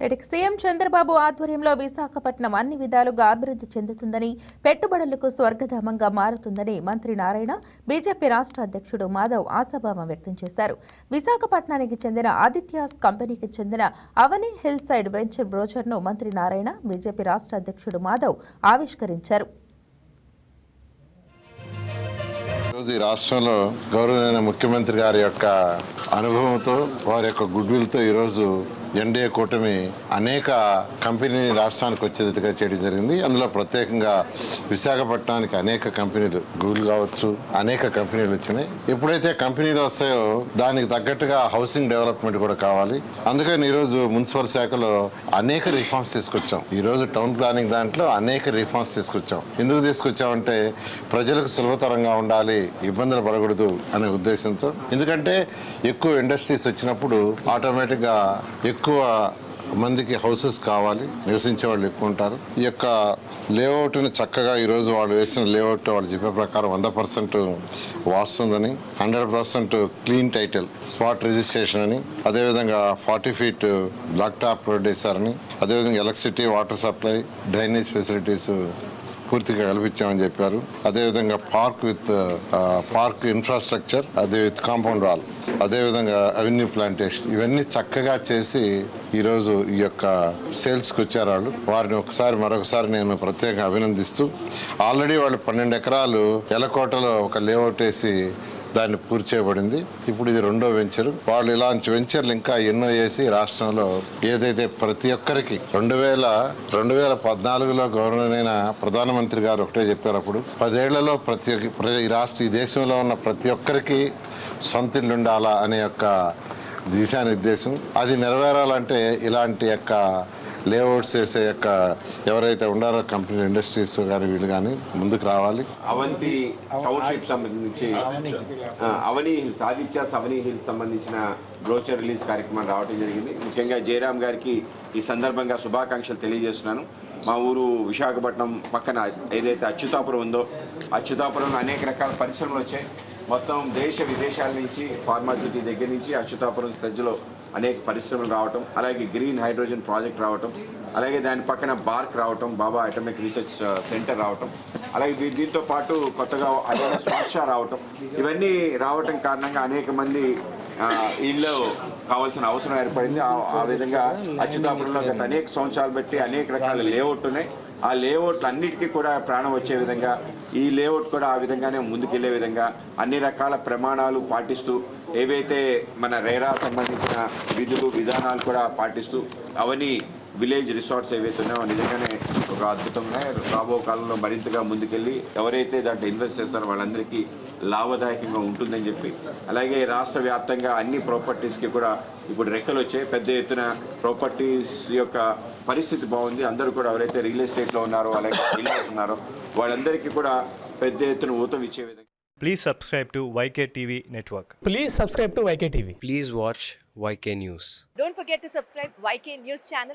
ఇటుక సీఎం చంద్రబాబు ఆధ్వర్యంలో విశాఖపట్నం అన్ని విధాలుగా అభివృద్ధి చెందుతుందని పెట్టుబడులకు స్వర్గధామంగా మారుతుందని మంత్రి నారాయణ బీజేపీ రాష్ట్ర అధ్యక్షుడు మాధవ్ ఆశాభావం వ్యక్తం చేశారు. విశాఖపట్నానికి చెందిన ఆదిత్యాస్ కంపెనీకి చెందిన అవని హిల్ సైడ్ వెంచర్ బ్రోచర్ను మంత్రి నారాయణ బీజేపీ రాష్ట్ర అధ్యక్షుడు మాధవ్ ఆవిష్కరించారు. ఈరోజు ఈ రాష్ట్రంలో గౌరవనీయ ముఖ్యమంత్రి గారి యొక్క అనుభవంతో వారి యొక్క గుడ్విల్తో ఈరోజు ఎన్డీఏ కూటమి అనేక కంపెనీని రాష్ట్రానికి వచ్చేటట్టుగా చేయడం జరిగింది. అందులో ప్రత్యేకంగా విశాఖపట్నానికి అనేక కంపెనీలు గూగుల్ కావచ్చు అనేక కంపెనీలు వచ్చినాయి. ఎప్పుడైతే కంపెనీలు వస్తాయో దానికి తగ్గట్టుగా హౌసింగ్ డెవలప్మెంట్ కూడా కావాలి. అందుకని ఈరోజు మున్సిపల్ శాఖలో అనేక రిఫార్మ్స్ తీసుకొచ్చాం. ఈరోజు టౌన్ ప్లానింగ్ దాంట్లో అనేక రిఫార్మ్స్ తీసుకొచ్చాం. ఎందుకు తీసుకొచ్చామంటే ప్రజలకు సులభతరంగా ఉండాలి ఇబ్బందులు పడకూడదు అనే ఉద్దేశంతో. ఎందుకంటే ఎక్కువ ఇండస్ట్రీస్ వచ్చినప్పుడు ఆటోమేటిక్గా ఎక్కువ మందికి హౌసెస్ కావాలి నివసించే వాళ్ళు ఎక్కువ ఉంటారు. ఈ యొక్క లేఅవుట్ని చక్కగా ఈరోజు వాళ్ళు వేసిన లేఅవుట్ వాళ్ళు చెప్పే ప్రకారం వంద percent వాస్తుందని hundred percent clean title spot registration అని అదేవిధంగా forty feet black top road వేశారని అదేవిధంగా electricity water supply drainage facilities పూర్తిగా కల్పించామని చెప్పారు. అదేవిధంగా పార్క్ విత్ పార్క్ ఇన్ఫ్రాస్ట్రక్చర్ అదే విత్ కాంపౌండ్ వాల్ అదేవిధంగా అవెన్యూ ప్లాంటేషన్. ఇవన్నీ చక్కగా చేసి ఈరోజు ఈ యొక్క సేల్స్కి వచ్చారు వాళ్ళు. వారిని ఒకసారి మరొకసారి నేను ప్రత్యేకంగా అభినందిస్తూ ఆల్రెడీ వాళ్ళు పన్నెండు ఎకరాలు ఎలకోటలో ఒక లేఅవుట్ వేసి దాన్ని పూర్తి చేయబడింది. ఇప్పుడు ఇది రెండో వెంచర్. వాళ్ళు ఇలాంటి వెంచర్లు ఇంకా ఎన్నో చేసి రాష్ట్రంలో ఏదైతే ప్రతి ఒక్కరికి రెండు వేల రెండు వేల పద్నాలుగులో గవర్నర్ అయిన ప్రధానమంత్రి గారు ఒకటే చెప్పారు అప్పుడు పదేళ్ళలో ప్రతి ఒక్క- ప్ర- ఈ రాష్ట్ర ఈ దేశంలో ఉన్న ప్రతి ఒక్కరికి సొంత ఇల్లు ఉండాలా అనే యొక్క దిశానిర్దేశం. అది నెరవేరాలంటే ఇలాంటి యొక్క లేఅవుట్స్ వేసే యొక్క ఎవరైతే ఉండారో కంపెనీ ఇండస్ట్రీస్ కానీ వీళ్ళు కానీ ముందుకు రావాలి. అవంతి టౌన్షిప్ సంబంధించి అవని. హిల్స్ ఆదిత్యాస్ అవని హిల్స్ సంబంధించిన బ్రోచర్ రిలీజ్ కార్యక్రమం రావడం జరిగింది. ముఖ్యంగా జయరామ్ గారికి ఈ సందర్భంగా శుభాకాంక్షలు తెలియజేస్తున్నాను. మా ఊరు విశాఖపట్నం పక్కన ఏదైతే అచ్యుతాపురం ఉందో అచ్యుతాపురంలో అనేక రకాల పరిశ్రమలు వచ్చాయి. మొత్తం దేశ విదేశాల నుంచి ఫార్మాసిటీ దగ్గర నుంచి అచ్యుతాపురం సజ్జలో అనేక పరిశ్రమలు రావటం అలాగే గ్రీన్ హైడ్రోజన్ ప్రాజెక్ట్ రావటం అలాగే దాని పక్కన బార్క్ రావటం బాబా అటామిక్ రీసెర్చ్ సెంటర్ రావటం అలాగే దీంతో పాటు కొత్తగా అదే స్వచ్ఛ రావటం ఇవన్నీ రావటం కారణంగా అనేక మంది ఇళ్ళు కావాల్సిన అవసరం ఏర్పడింది. ఆ- ఆ విధంగా అచ్యుతాపురంలో గత అనేక సంవత్సరాలు బట్టి అనేక రకాల లేఅవుట్ ఉన్నాయి. ఆ లేఅవుట్లు అన్నిటికీ కూడా ప్రాణం వచ్చే విధంగా ఈ లేఅవుట్ కూడా ఆ విధంగానే ముందుకెళ్ళే విధంగా అన్ని రకాల ప్రమాణాలు పాటిస్తూ ఏవైతే మన రేరా సంబంధించిన విధులు విధానాలు కూడా పాటిస్తూ అవన్నీ విలేజ్ రిసార్ట్స్ ఏవైతే ఉన్నాయో నిజంగానే ఒక అద్భుతంగా రాబో కాలంలో మరింతగా ముందుకెళ్ళి ఎవరైతే దాంట్లో ఇన్వెస్ట్ చేస్తారో వాళ్ళందరికీ లాభదాయకంగా ఉంటుందని చెప్పి అలాగే రాష్ట్ర వ్యాప్తంగా అన్ని ప్రాపర్టీస్కి కూడా ఇప్పుడు రెక్కలు వచ్చాయి పెద్ద ఎత్తున ప్రాపర్టీస్ యొక్క పరిస్థితి బాగుంది అందరూ కూడా ఎవరైతే రియల్ ఎస్టేట్లో ఉన్నారో అలాగే బిల్డర్స్ ఉన్నారో వాళ్ళందరికీ కూడా పెద్ద ఎత్తున ఊతం ఇచ్చే విధంగా Please subscribe to YK TV Network. Please subscribe to YK TV. Please watch YK News. Don't forget to subscribe YK News channel